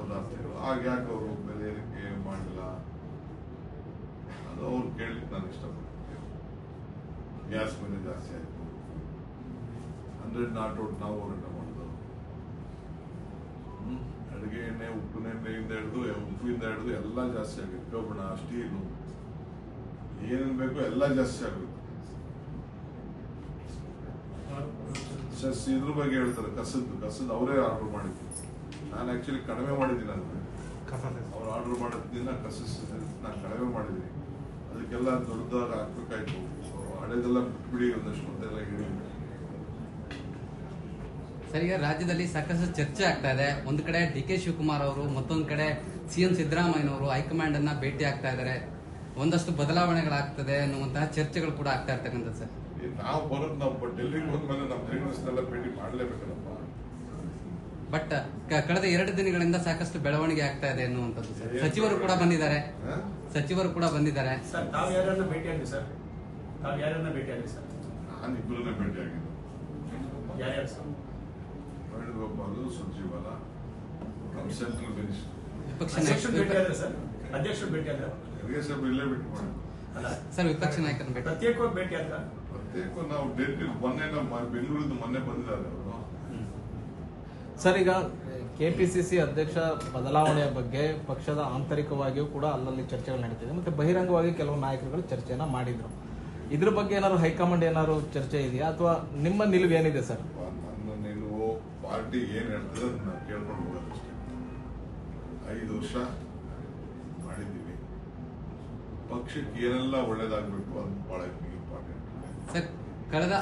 ಪದಾರ್ಥಗಳು. ಆಗ ಯಾಕೆ ಅವರು ಬೆಲೆ ಏರಿಕೆ ಮಾಡಿಲ್ಲ? ಅದು ಅವ್ರು ಕೇಳಲಿಕ್ಕೆ ನಾನು ಇಷ್ಟಪಡ್ತೀನಿ. ಗ್ಯಾಸ್ ಬೆಲೆ ಜಾಸ್ತಿ ಆಯಿತು. ಹಂಡ್ರೆಡ್ ನಾಟ್ ಔಟ್ ನಾವು ಹೋರಾಟ ಮಾಡಿದ್ರು. ಅಡುಗೆ ಎಣ್ಣೆ, ಉಪ್ಪಿನ ಎಣ್ಣೆಯಿಂದ ಹಿಡಿದು, ಉಪ್ಪಿಂದ ಹಿಡಿದು ಎಲ್ಲ ಜಾಸ್ತಿ ಆಗಿದೆ ಕಬ್ಬಣ ಸ್ಟೀಲು ಏನೇನು ಬೇಕು ಎಲ್ಲ ಜಾಸ್ತಿ ಆಗುತ್ತೆ. ಸಸ್ ಇದ್ರ ಬಗ್ಗೆ ಹೇಳ್ತಾರೆ. ಕಸದ್ದು ಕಸದ್ದು ಅವರೇ ಆರ್ಡರ್ ಮಾಡಿದ್ದು. ನಾನು ಆ್ಯಕ್ಚುಲಿ ಕಡಿಮೆ ಮಾಡಿದ್ದೀನಿ ಅದನ್ನು ಅವ್ರು ಆರ್ಡರ್ ಮಾಡಿದ್ದಿನ ಕಸಸ್ ನಾನು ಕಡಿಮೆ ಮಾಡಿದ್ದೀನಿ. ಅದಕ್ಕೆಲ್ಲ ದೊಡ್ಡದಾಗ ಹಾಕ್ಬೇಕಾಯ್ತು ಸೊ ಹಳೆದೆಲ್ಲ ಬಿಟ್ಬಿಡಿ ಒಂದಷ್ಟು ಮೊದಲೆಲ್ಲ ಹಿಡಿ ಸರ್ ಈಗ ರಾಜ್ಯದಲ್ಲಿ ಸಾಕಷ್ಟು ಚರ್ಚೆ ಆಗ್ತಾ ಇದೆ. ಒಂದು ಕಡೆ ಡಿ ಕೆ ಶಿವಕುಮಾರ್ ಅವರು ಮತ್ತೊಂದು ಕಡೆ ಸಿ ಸಿಎಂ ಸಿದ್ದರಾಮಯ್ಯನವರು ಹೈಕಮಾಂಡ್ ಅನ್ನ ಭೇಟಿ ಆಗ್ತಾ ಇದ್ದಾರೆ ಒಂದಷ್ಟು ಬದಲಾವಣೆಗಳಾಗ್ತದೆ ಅನ್ನುವಂತಹ ಚರ್ಚೆಗಳು ಕೂಡ ಆಗ್ತಾ ಇರ್ತಕ್ಕಂಥದ್ದು ಸರ್. ನಾವು ಬರೋದು ನಾವು ಡೆಲ್ಲಿಗೆ ಹೋದ್ಮೇಲೆ ನಮ್ಮ ಭೇಟಿ ಮಾಡಲೇಬೇಕಲ್ಲಪ್ಪ ಬಟ್ ಕಳೆದ ಎರಡು ದಿನಗಳಿಂದ ಸಾಕಷ್ಟು ಬೆಳವಣಿಗೆ ಆಗ್ತಾ ಇದೆ ಅನ್ನುವಂಥದ್ದು ಸರ್ ಸಚಿವರು ಕೂಡ ಬಂದಿದ್ದಾರೆ. ಹಾ? ಸಚಿವರು ಕೂಡ ಬಂದಿದ್ದಾರೆ. ಸರ್ ತಾವು ಯಾರನ್ನ ಭೇಟಿಯಾಗಿ ಸರ್ ತಾವು ಯಾರನ್ನ ಭೇಟಿಯಾಗಿ ಸರ್ ನಾನು ಇಬ್ಬರನ್ನೇ ಭೇಟಿ ಆಗಿದ್ದು ಯಾರ್ಯಾರು ಸರ್ ಸೆಂಟ್ರಲ್ ಮಿನಿಸ್ಟರ್ ಅಧ್ಯಕ್ಷರು ಭೇಟಿಯಾದ್ರೆ ಸರ್ ಅಧ್ಯಕ್ಷರು ಭೇಟಿಯಾದ್ರೆ? ಇಲ್ಲೇ ಭೇಟಿ ಮಾಡಿ ಸರ್ ವಿಪಕ್ಷ ನಾಯಕನ ಭೇಟಿ. ಪ್ರತ್ಯೇಕವಾಗಿ ಭೇಟಿಯಾದ್ರ? ಪ್ರತ್ಯೇಕ ನಾವು ಡೇಟ್ ಮೊನ್ನೆ ನಮ್ಮ ಬೆಂಗಳೂರಿಂದ ಮೊನ್ನೆ ಬಂದಿದ್ದಾರೆ ಅವರು. ಸರ್ ಈಗ ಕೆಪಿಸಿಸಿ ಅಧ್ಯಕ್ಷ ಬದಲಾವಣೆಯ ಬಗ್ಗೆ ಪಕ್ಷದ ಆಂತರಿಕವಾಗಿಯೂ ಕೂಡ ಅಲ್ಲಲ್ಲಿ ಚರ್ಚೆಗಳು ನಡೀತಿದೆ. ಮತ್ತೆ ಬಹಿರಂಗವಾಗಿ ಕೆಲವು ನಾಯಕರುಗಳು ಚರ್ಚೆಯನ್ನ ಮಾಡಿದ್ರು. ಇದ್ರ ಬಗ್ಗೆ ಏನಾದ್ರು ಹೈಕಮಾಂಡ್ ಏನಾದ್ರು ಚರ್ಚೆ ಇದೆಯಾ? ಅಥವಾ ನಿಮ್ಮ ನಿಲುವು ಏನಿದೆ ಸರ್? ನನ್ನ ನಿಲುವು ಪಾರ್ಟಿ ಏನ್ ಹೇಳ್ತದೆ ಅದನ್ನ ಕೇಳ್ಕೊಂಡು ಹೋಗೋದಷ್ಟೇ. ಐದು ವರ್ಷ ಮಾಡಿದ್ದೀವಿ. ಪಕ್ಷಕ್ಕೆ ಏನೆಲ್ಲ ಒಳ್ಳೇದಾಗಬೇಕು ಅದು ಬಹಳ ಇಂಪಾರ್ಟೆಂಟ್ ಸರ್ ಕಳೆದ